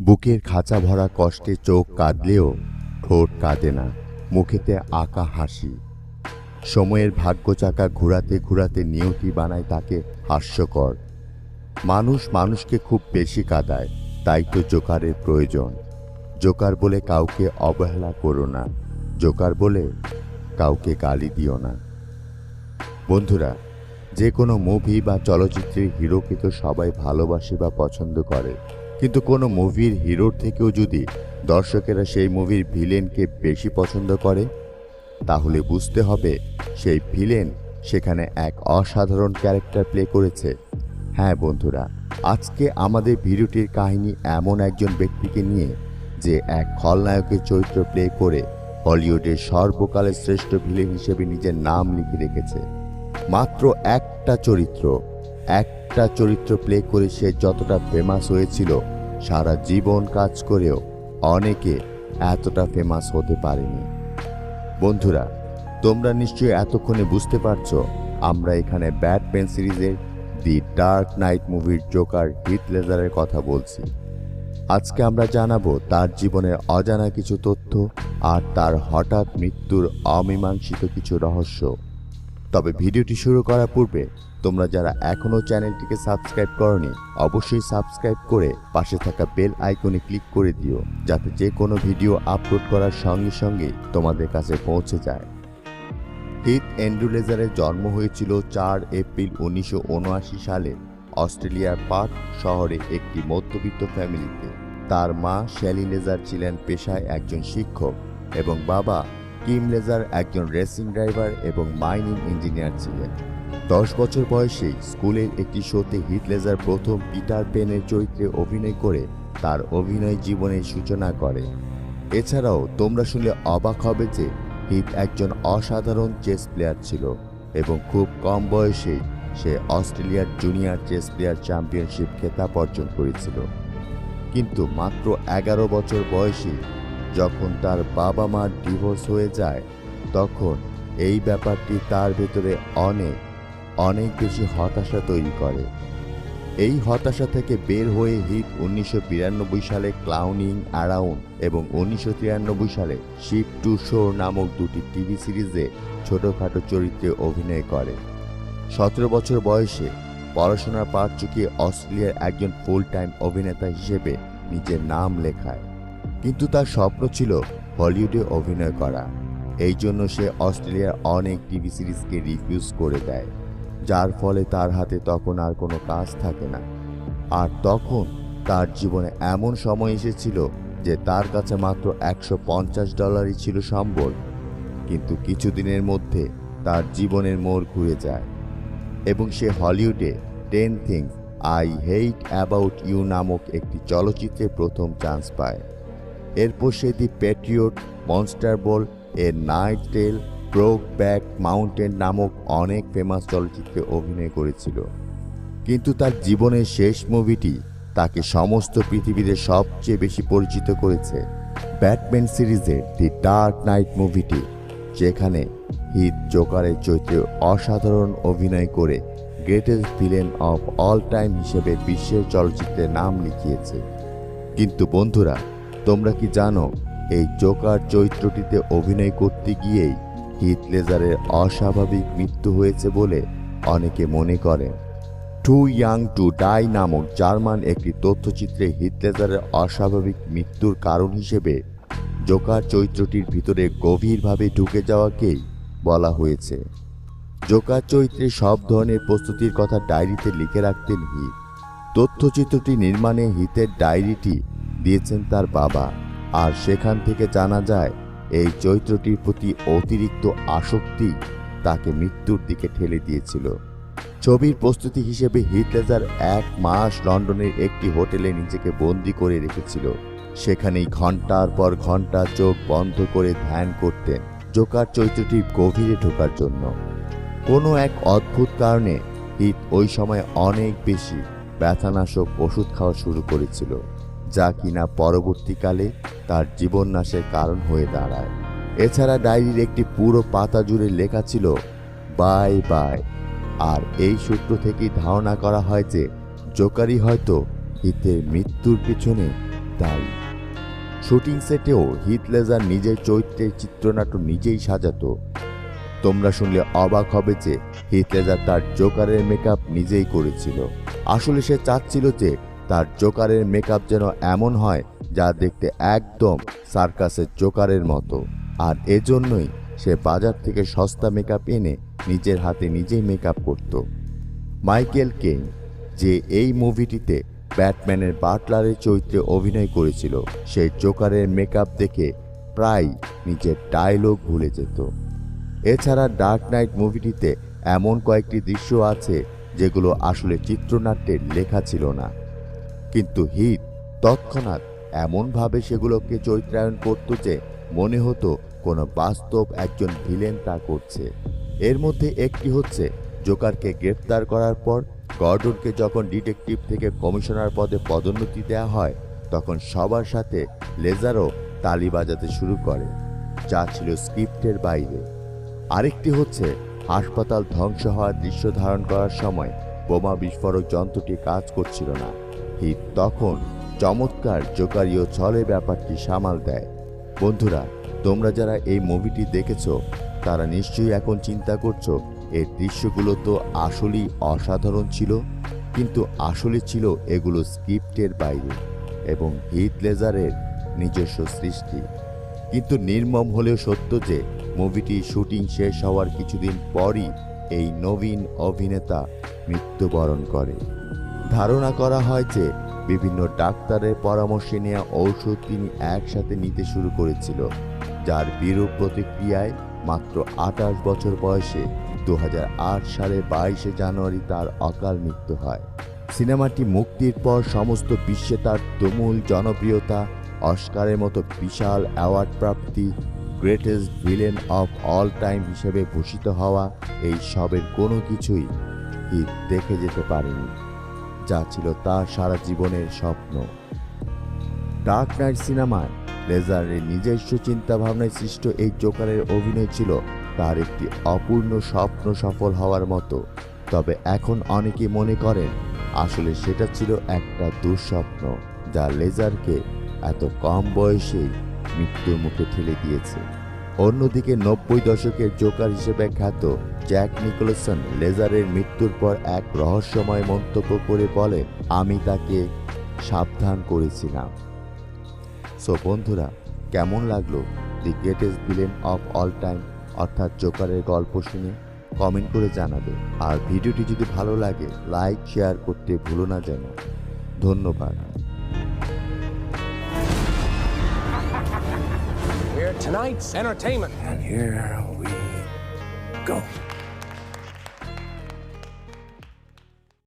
বুকের খাঁচা ভরা কষ্টে চোখ কাঁদলেও ঠোঁট কাঁদে না, মুখেতে আঁকা হাসি। সময়ের ভাগ্য চাকা ঘোরাতে ঘোরাতে নিয়তি বানায় তাকে হাস্যকর। মানুষ মানুষকে খুব বেশি কাঁদায়, তাই তো জোকারের প্রয়োজন। জোকার বলে কাউকে অবহেলা করো না, জোকার বলে কাউকে গালি দিও না। বন্ধুরা, যে কোনো মুভি বা চলচ্চিত্রের হিরোকে তো সবাই ভালোবাসে বা পছন্দ করে। কিন্তু কোনো মুভির হিরোর থেকেও যদি দর্শকেরা সেই মুভির ভিলেনকে বেশি পছন্দ করে, তাহলে বুঝতে হবে সেই ভিলেন সেখানে এক অসাধারণ ক্যারেক্টার প্লে করেছে। হ্যাঁ বন্ধুরা, আজকে আমাদের ভিডিওটির কাহিনী এমন একজন ব্যক্তিকে নিয়ে যে এক খলনায়কের চরিত্র প্লে করে হলিউডের সর্বকালের শ্রেষ্ঠ ভিলেন হিসেবে নিজের নাম লিখে রেখেছে। মাত্র একটা চরিত্র একটা চরিত্র প্লে করে সে যতটা ফেমাস হয়েছিল, সারা জীবন কাজ করেও অনেকে এতটা ফেমাস হতে পারেনি। বন্ধুরা, তোমরা নিশ্চয়ই এতক্ষণে বুঝতে পারছ, আমরা এখানে ব্যাটম্যান সিরিজের দি ডার্ক নাইট মুভির জোকার হিট লেজারের কথা বলছি। আজকে আমরা জানাব তার জীবনের অজানা কিছু তথ্য আর তার হঠাৎ মৃত্যুর অমীমাংসিত কিছু রহস্য। তবে ভিডিওটি শুরু করার পূর্বে তোমরা যারা এখনও চ্যানেলটিকে সাবস্ক্রাইব করনি, অবশ্যই সাবস্ক্রাইব করে পাশে থাকা বেল আইকনে ক্লিক করে দিও, যাতে যে কোনো ভিডিও আপলোড করার সঙ্গে সঙ্গে তোমাদের কাছে পৌঁছে যায়। হিথ এন্ড্রুলেজারের জন্ম হয়েছিল চার এপ্রিল উনিশশো উনআশি সালে অস্ট্রেলিয়ার পার্ক শহরে একটি মধ্যবিত্ত ফ্যামিলিতে। তার মা শ্যালি লেজার ছিলেন পেশায় একজন শিক্ষক এবং বাবা কিম লেজার একজন রেসিং ড্রাইভার এবং মাইনিং ইঞ্জিনিয়ার ছিলেন। দশ বছর বয়সেই স্কুলের একটি শোতে হিট লেজার প্রথম পিটার পেনের চরিত্রে অভিনয় করে তার অভিনয় জীবনের সূচনা করে। এছাড়াও তোমরা শুনলে অবাক হবে যে হিট একজন অসাধারণ চেস প্লেয়ার ছিল এবং খুব কম বয়সেই সে অস্ট্রেলিয়ার জুনিয়র চেস প্লেয়ার চ্যাম্পিয়নশিপ খেতাব অর্জন করেছিল। কিন্তু মাত্র এগারো বছর বয়সী যখন তার বাবা মার ডিভোর্স হয়ে যায়, তখন এই ব্যাপারটি তার ভেতরে অনেক অনেক বেশি হতাশা তৈরি করে। এই হতাশা থেকে বের হয়ে হিট উনিশশো বিরানব্বই সালে ক্লাউনিং অ্যারাউন্ড এবং উনিশশো তিরানব্বই সালে শিপ টু শোর নামক দুটি টিভি সিরিজে ছোটোখাটো চরিত্রে অভিনয় করে। সতেরো বছর বয়সে পড়াশোনার পাঠ চুকিয়ে অস্ট্রেলিয়ার একজন ফুল টাইম অভিনেতা হিসেবে নিজের নাম লেখায়। কিন্তু তার স্বপ্ন ছিল হলিউডে অভিনয় করা। এই জন্য সে অস্ট্রেলিয়ার অনেক টিভি সিরিজকে রিফিউজ করে দেয়, যার ফলে তার হাতে তখন আর কোনো কাজ থাকে না। আর তখন তার জীবনে এমন সময় এসেছিল যে তার কাছে মাত্র একশো পঞ্চাশ ডলারই ছিল সম্বল, কিন্তু কিছুদিনের মধ্যে তার জীবনের মোড় ঘুরে যায় এবং সে হলিউডে ten things I hate about you নামক একটি চলচ্চিত্রে প্রথম চান্স পায়। এরপর সে the patriot monster ball a knight tale brokeback mountain নামক অনেক ফেমাস চলচ্চিত্রে অভিনয় করেছিল। কিন্তু তার জীবনের শেষ মুভিটি তাকে সমস্ত পৃথিবীতে সবচেয়ে বেশি পরিচিত করেছে। ব্যাটম্যান সিরিজের দি ডার্ক নাইট মুভিটি যেখানে হিট জোকারের চরিত্রে অসাধারণ অভিনয় করে greatest villain of all time হিসেবে বিশ্বের চলচ্চিত্রে নাম লিখিয়েছে। কিন্তু বন্ধুরা তোমরা কি জানো, এই জোকার চরিত্রটিতে অভিনয় করতে গিয়েই হিথ লেজারের অস্বাভাবিক মৃত্যু হয়েছে বলে অনেকে মনে করেন টু ইয়াং টু ডাই নামক জার্মান একটি তথ্যচিত্রে হিথ লেজারের অস্বাভাবিক মৃত্যুর কারণ হিসেবে জোকার চরিত্রটির ভিতরে গভীরভাবে ঢুকে যাওয়াকেই বলা হয়েছে। জোকার চরিত্রে সব ধরনের প্রস্তুতির কথা ডায়েরিতে লিখে রাখতেন হিথ। তথ্যচিত্রটি নির্মাণে হিতের ডায়েরিটি দিয়েছেন তার বাবা। আর সেখান থেকে জানা যায়, এই চরিত্রটির প্রতি অতিরিক্ত আসক্তি তাকে মৃত্যুর দিকে ঠেলে দিয়েছিল। ছবির প্রস্তুতি হিসেবে হিটলেজার এক মাস লন্ডনের একটি হোটেলে নিজেকে বন্দি করে রেখেছিল। সেখানেই ঘণ্টার পর ঘণ্টা চোখ বন্ধ করে ধ্যান করতেন জোকার চরিত্রটির গভীরে ঢোকার জন্য। কোনো এক অদ্ভুত কারণে হিট ওই সময় অনেক বেশি ব্যথানাশক ওষুধ খাওয়া শুরু করেছিল। যা কিনা পরবর্তীকালে তার জীবন নাশের কারণ হয়ে দাঁড়ায়। এছাড়া ডায়েরির একটি পুরো পাতা জুড়ে লেখা ছিল, বাই বাই। আর এই সূত্র থেকেই ধারণা করা হয় যে, জোকারি হয়তো হিতের মৃত্যুর পিছনে দায়ী। শুটিং সেটেও হিথ লেজার নিজের চরিত্রের চিত্রনাট্য নিজেই সাজাত। তোমরা শুনলে অবাক হবে যে, হিথ লেজার তার জোকারের মেকআপ নিজেই করেছিল। আসলে সে চাচ্ছিল যে তার জোকারের মেকআপ যেন এমন হয় যা দেখতে একদম সার্কাসের জোকারের মতো। আর এজন্যই সে বাজার থেকে সস্তা মেকআপ এনে নিজের হাতে নিজেই মেকআপ করত। মাইকেল কেইন, যে এই মুভিটিতে ব্যাটম্যানের বাটলারের চরিত্রে অভিনয় করেছিল সে জোকারের মেকআপ দেখে প্রায় নিজের ডায়লগ ভুলে যেত। এছাড়া ডার্ক নাইট মুভিটিতে এমন কয়েকটি দৃশ্য আছে যেগুলো আসলে চিত্রনাট্যের লেখা ছিল না। কিন্তু হিট তৎক্ষণাৎ এমনভাবে সেগুলোকে চরিত্রায়ন করত যে মনে হতো কোনো বাস্তব একজন ভিলেন তা করছে। এর মধ্যে একটি হচ্ছে, জোকারকে গ্রেফতার করার পর গর্ডনকে যখন ডিটেকটিভ থেকে কমিশনার পদে পদোন্নতি দেওয়া হয়, তখন সবার সাথে লেজারও তালি বাজাতে শুরু করে। যা ছিল স্ক্রিপ্টের বাইরে। আরেকটি হচ্ছে, হাসপাতাল ধ্বংস হওয়ার দৃশ্য ধারণ করার সময় বোমা বিস্ফোরক যন্ত্রটি কাজ করছিল না। হিট তখন চমৎকার জোকারীয় ছলে ব্যাপারটি সামাল দেয়। বন্ধুরা, তোমরা যারা এই মুভিটি দেখেছ, তারা নিশ্চয়ই এখন চিন্তা করছ, এর দৃশ্যগুলো তো আসলেই অসাধারণ ছিল, কিন্তু আসলে ছিল এগুলো স্ক্রিপ্টের বাইরে এবং হিট লেজারের নিজস্ব সৃষ্টি। কিন্তু নির্মম হলেও সত্য যে, মুভিটি শুটিং শেষ হওয়ার কিছুদিন পরই এই নবীন অভিনেতা মৃত্যুবরণ করে। ধারণা করা হয় যে বিভিন্ন ডাক্তারের পরামর্শে নেওয়া ঔষধ তিনি একসাথে নিতে শুরু করেছিল, যার বিরূপ প্রতিক্রিয়ায় মাত্র আঠাশ বছর বয়সে দু হাজার আট সালে বাইশে জানুয়ারি তার অকাল মৃত্যু হয়। সিনেমাটি মুক্তির পর সমস্ত বিশ্বে তার তুমুল জনপ্রিয়তা, অস্কারের মতো বিশাল award Prapti, greatest villain of all time হিসেবে ভূষিত হওয়া এই সবের কোনো কিছুই হিট দেখে যেতে পারেনি। যা ছিল তার সারা জীবনের স্বপ্ন। ডার্ক নাইট সিনেমায় লেজারের নিজস্ব চিন্তাভাবনায় সৃষ্ট এই জোকারের অভিনয় ছিল তার একটি অপূর্ণ স্বপ্ন সফল হওয়ার মতো। তবে এখন অনেকে মনে করেন, আসলে সেটা ছিল একটা দুঃস্বপ্ন যা লেজারকে এত কম বয়সেই মৃত্যুর মুখে ঠেলে দিয়েছে। অন্যদিকে নব্বই দশকের জোকার হিসেবে খ্যাত জ্যাক নিকোলসন লেজারের মৃত্যুর পর এক রহস্যময় মন্তব্য করে বলে, আমি তাকে সাবধান করেছিলাম। সো বন্ধুরা, কেমন লাগল the greatest villain of all time? অর্থাৎ জোকারের গল্প শুনে কমেন্ট করে জানাবে। আর ভিডিওটি যদি ভালো লাগে, লাইক, শেয়ার করতে ভুলো না যেন। ধন্যবাদ। Tonight's entertainment. And here we go.